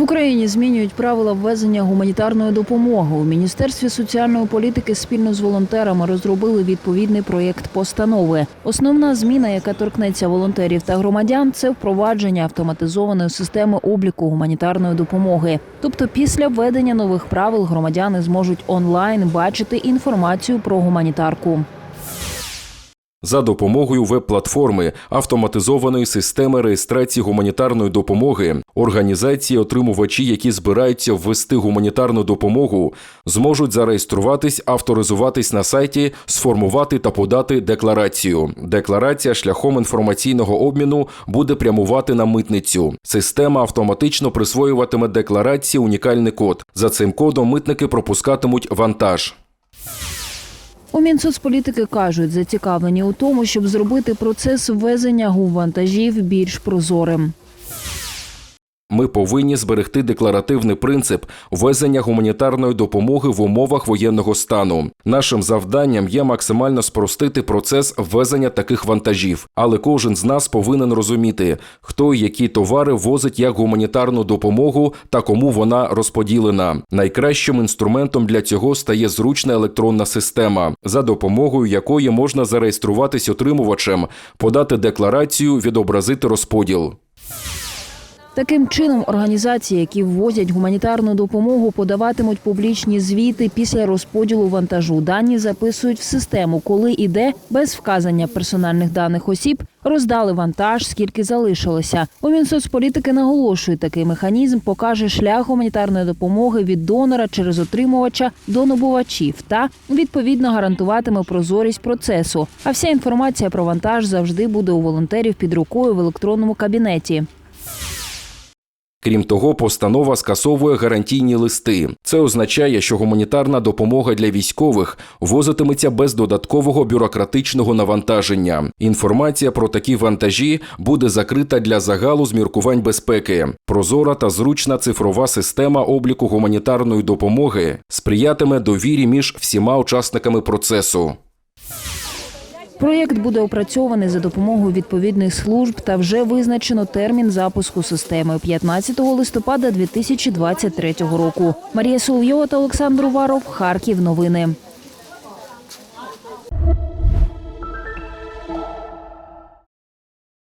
В Україні змінюють правила ввезення гуманітарної допомоги. У міністерстві соціальної політики спільно з волонтерами розробили відповідний проєкт постанови. Основна зміна, яка торкнеться волонтерів та громадян, це впровадження автоматизованої системи обліку гуманітарної допомоги. Тобто, після введення нових правил громадяни зможуть онлайн бачити інформацію про гуманітарку. За допомогою веб-платформи автоматизованої системи реєстрації гуманітарної допомоги організації, отримувачі, які збираються ввести гуманітарну допомогу, зможуть зареєструватись, авторизуватись на сайті, сформувати та подати декларацію. Декларація шляхом інформаційного обміну буде прямувати на митницю. Система автоматично присвоюватиме декларації унікальний код. За цим кодом митники пропускатимуть вантаж. У Мінсоцполітики кажуть, зацікавлені у тому, щоб зробити процес ввезення гумвантажів більш прозорим. Ми повинні зберегти декларативний принцип ввезення гуманітарної допомоги в умовах воєнного стану. Нашим завданням є максимально спростити процес ввезення таких вантажів, але кожен з нас повинен розуміти, хто і які товари возить як гуманітарну допомогу та кому вона розподілена. Найкращим інструментом для цього стає зручна електронна система, за допомогою якої можна зареєструватись отримувачем, подати декларацію, відобразити розподіл. Таким чином, організації, які ввозять гуманітарну допомогу, подаватимуть публічні звіти після розподілу вантажу. Дані записують в систему, коли і де, без вказання персональних даних осіб, роздали вантаж, скільки залишилося. У Мінсоцполітики наголошують, такий механізм покаже шлях гуманітарної допомоги від донора через отримувача до набувачів та відповідно гарантуватиме прозорість процесу. А вся інформація про вантаж завжди буде у волонтерів під рукою в електронному кабінеті. Крім того, постанова скасовує гарантійні листи. Це означає, що гуманітарна допомога для військових возитиметься без додаткового бюрократичного навантаження. Інформація про такі вантажі буде закрита для загалу з міркувань безпеки. Прозора та зручна цифрова система обліку гуманітарної допомоги сприятиме довірі між всіма учасниками процесу. Проєкт буде опрацьований за допомогою відповідних служб та вже визначено термін запуску системи 15 листопада 2023 року. Марія Соловйова та Олександр Уваров. Харків. Новини.